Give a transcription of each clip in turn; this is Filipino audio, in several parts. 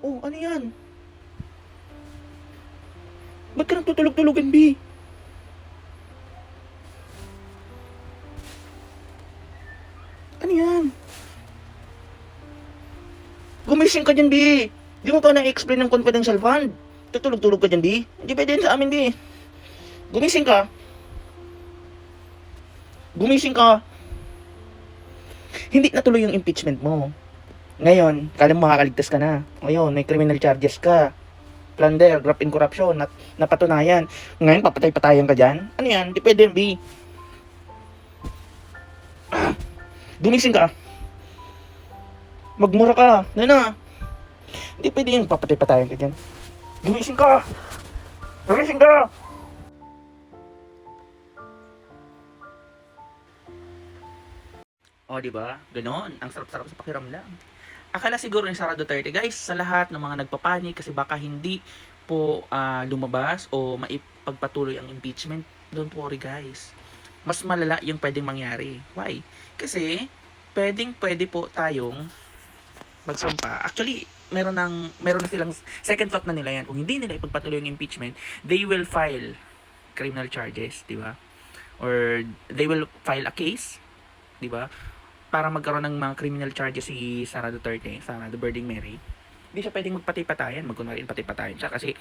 Oh, ano yan? Ba't ka nagtutulog-tulogan, B? Ano yan? Gumising ka dyan, B. Di mo pa na-explain ng confidential fund. Tutulog-tulog ka dyan, B. Hindi pwede sa amin, B. Gumising ka. Gumising ka. Hindi natuloy yung impeachment mo. Ngayon, kala mo makakaligtas ka na. Ngayon, may criminal charges ka. Plunder, graft in corruption, nat napatunayan. Ngayon, papatay-patayan ka dyan? Ano yan? Di pwede, B. Gumising ka. Magmura ka. Ano na? Hindi pwede yung papatay-patayan ka dyan. Gumising ka! Gumising ka! O, di ba? Ganon. Ang sarap-sarap sa pakiramdam. Akala siguro ni Sara Duterte, guys, sa lahat ng mga nagpapanik kasi baka hindi po ah, lumabas o maipagpatuloy ang impeachment, don't worry guys. Mas malala yung pwedeng mangyari. Why? Kasi, pwedeng pwede po tayong magsampa. Actually, meron ng meron na silang second thought na nila yan. Kung hindi nila ipagpatuloy yung impeachment, they will file criminal charges, di ba? Or they will file a case, di ba? Para magkaroon ng mga criminal charges si Sara Duterte, Sara the Birding Mary. Hindi siya pwedeng magpatay-patayan, magkunwari patay-patayan siya kasi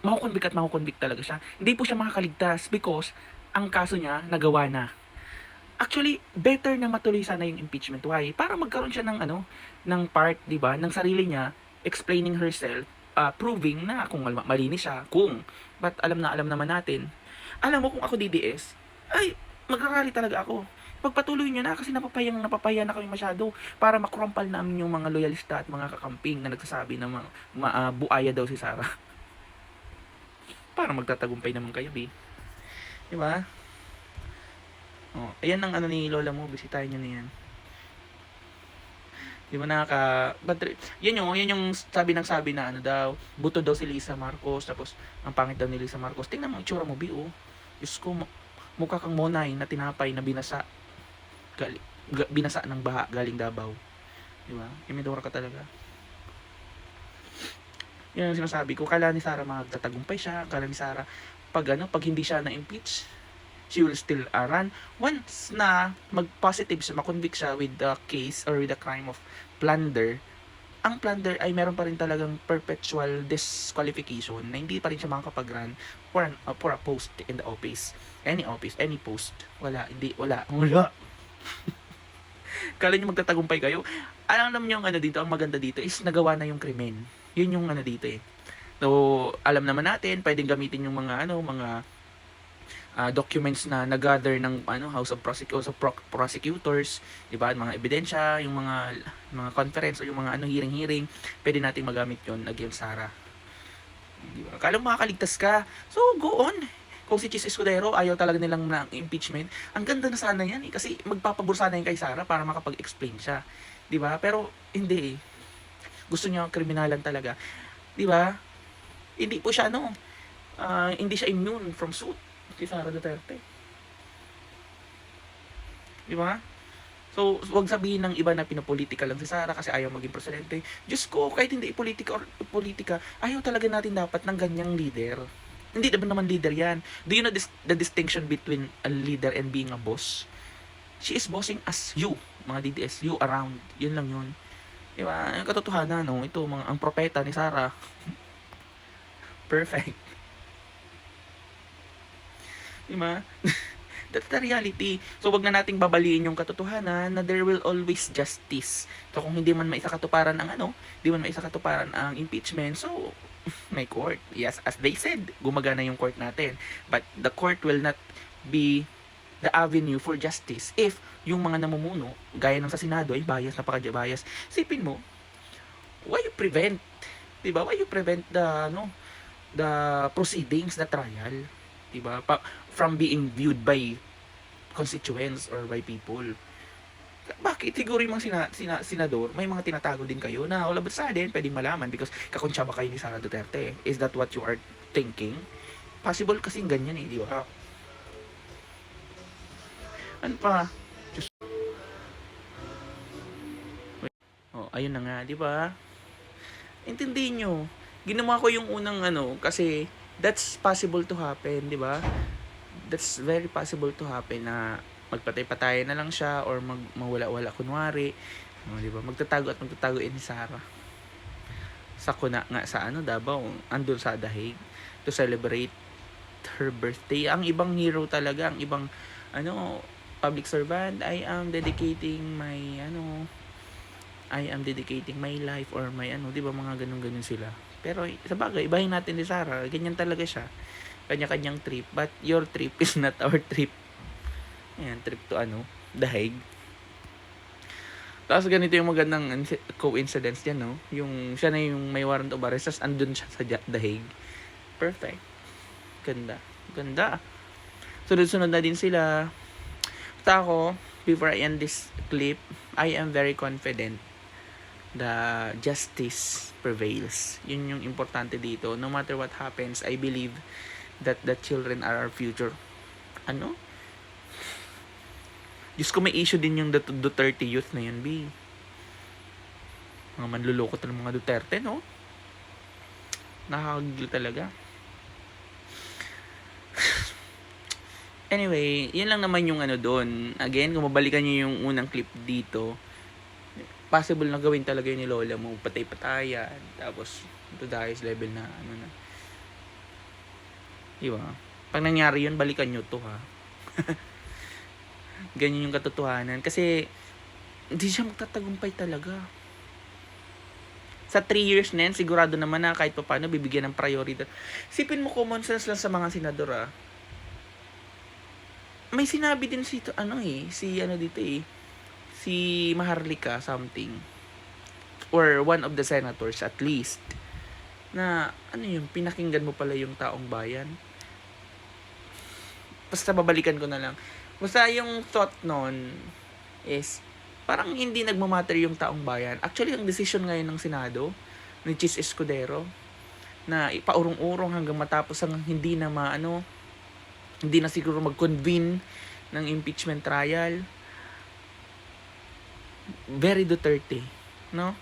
makukonvict at makukonvict talaga siya. Hindi po siya makakaligtas because ang kaso niya nagawa na. Actually, better na matuloy sana yung impeachment. Why? Para magkaroon siya ng ano, ng part, 'di ba, ng sarili niya explaining herself, uh, proving na kung mal- malinis siya, kung but alam na alam naman natin. Alam mo kung ako DDS, ay magrarally talaga ako. Pagpatuloy niyo na kasi napapayang napapaya na kami masyado para makrumpal namin yung mga loyalista at mga kakamping na nagsasabi na mga ma, ah, buaya daw si Sara. para magtatagumpay naman kayo, B. Di ba? Oh, ayan ang ano ni Lola mo, bisitahin niyo na yan. Di ba nakaka... But, yan yung, yan yung sabi ng sabi na ano daw, buto daw si Lisa Marcos, tapos ang pangit daw ni Lisa Marcos. Tingnan mo, itsura mo, Bi, oh. Diyos ko, mu- mukha kang monay na tinapay na binasa. Gali, ga- binasa ng baha galing Davao. Di ba? Imidora ka talaga. Yan ang sinasabi ko. Kala ni Sarah magtatagumpay siya. Kala ni Sarah, pag ano, pag hindi siya na-impeach, she will still uh, run. Once na mag-positive siya, makonvict siya with the case or with the crime of plunder, ang plunder ay meron pa rin talagang perpetual disqualification na hindi pa rin siya makakapag-run for, an, uh, for a post in the office. Any office, any post. Wala, hindi, wala. Wala. Kala nyo magtatagumpay kayo. Alam naman yung ano dito, ang maganda dito is nagawa na yung krimen. Yun yung ano dito eh. So, alam naman natin, pwedeng gamitin yung mga ano, mga ah, documents na nag-gather ng ano House of Prosecutors, Pro- Prosecutors, 'di ba? Mga ebidensya, yung mga mga conference o yung mga ano hearing-hearing, pwede nating magamit 'yon against Sara. 'Di ba? Kala makakaligtas ka. So, go on. Kung si Chis Escudero ayaw talaga nilang ng impeachment, ang ganda na sana yan eh. Kasi magpapabor sana yan kay Sara para makapag-explain siya. ba? Pero hindi eh. Gusto niya kriminalan talaga. ba? Hindi po siya ano, ah, hindi siya immune from suit si Sara Duterte. Di ba? So, wag sabihin ng iba na pinopolitika lang si Sara kasi ayaw maging presidente. Diyos ko, kahit hindi politika or politika, ayaw talaga natin dapat ng ganyang leader. Hindi naman naman leader yan. Do you know this, the distinction between a leader and being a boss? She is bossing as you, mga DDS, you around. Yun lang yun. Di ba? Yung katotohanan, no? Ito, mga, ang propeta ni Sara. Perfect. Di ba? That's the reality. So, wag na nating babaliin yung katotohanan na there will always justice. So, kung hindi man maisakatuparan ang ano, hindi man maisakatuparan ang impeachment, so, may court. Yes, as they said, gumagana yung court natin. But the court will not be the avenue for justice if yung mga namumuno, gaya ng sa Senado, ay bias, napaka-bias. Sipin mo, why you prevent, di ba? Why you prevent the, ano, the proceedings, the trial, di ba? Pa, from being viewed by constituents or by people. Bakit? Siguro yung mga sina, sina, senador, may mga tinatago din kayo na wala ba sa din, pwedeng malaman because kakunsya ba kayo ni Sara Duterte? Is that what you are thinking? Possible kasing ganyan eh, di ba? Ano pa? Diyos. Oh, ayun na nga, di ba? Intindihin nyo. Ginawa ko yung unang ano, kasi that's possible to happen, di ba? That's very possible to happen na magpatay-patay na lang siya or mag mawala-wala kunwari. No, di ba? Magtatago at magtatago ni Sarah. Sa kuna nga sa ano Davao, andun sa Dahig to celebrate her birthday. Ang ibang hero talaga, ang ibang ano public servant, I am dedicating my ano I am dedicating my life or my ano, 'di ba mga ganun-ganun sila. Pero sa bagay, ibahin natin ni Sarah, ganyan talaga siya. Kanya-kanyang trip, but your trip is not our trip. Ayan, trip to ano, dahig. Tapos ganito yung magandang inci- coincidence diyan, no? Yung siya na yung may warrant of arrest, tapos andun siya sa dahig. Perfect. Ganda. Ganda. Sunod-sunod na din sila. Basta ako, before I end this clip, I am very confident the justice prevails. Yun yung importante dito. No matter what happens, I believe that the children are our future. Ano? Diyos ko, may issue din yung Dut- Duterte youth na yun, B. Mga manluloko ng mga Duterte, no? Nakakagil talaga. Anyway, yun lang naman yung ano doon. Again, kung mabalikan nyo yung unang clip dito, possible na gawin talaga yun ni Lola mo. Patay-patayan. Tapos, to the level na ano na. Di ba? Pag nangyari yun, balikan nyo to ha. Ganyan yung katotohanan. Kasi, hindi siya magtatagumpay talaga. Sa 3 years na yan, sigurado naman na kahit pa paano bibigyan ng priority. Sipin mo common sense lang sa mga senador ah. May sinabi din si ano eh, si ano dito eh, si Maharlika something or one of the senators at least na ano yung pinakinggan mo pala yung taong bayan. Basta babalikan ko na lang. Basta yung thought nun is parang hindi nagmamatter yung taong bayan. Actually, ang decision ngayon ng Senado ni Chis Escudero na ipaurong-urong hanggang matapos ang hindi na maano hindi na siguro mag-convene ng impeachment trial. Very Duterte, no?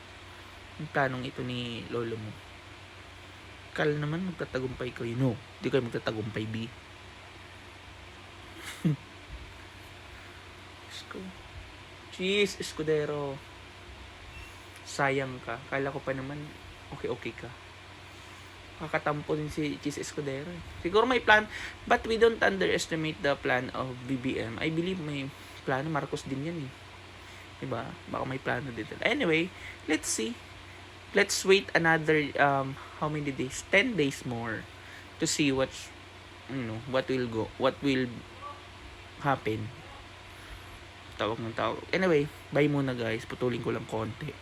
Yung planong ito ni lolo mo. Kala naman magtatagumpay kayo. No, hindi kayo magtatagumpay, B. Esko. Cheese, Escudero. Sayang ka. Kala ko pa naman, okay-okay ka kakatampo din si Cheese Escudero. Siguro may plan, but we don't underestimate the plan of BBM. I believe may plano, Marcos din yan eh. Diba? Baka may plano dito. Anyway, let's see. Let's wait another, um, how many days? 10 days more to see what's, you know, what will go, what will happen. Tawag ng tawag. Anyway, bye muna guys. Putulin ko lang konti.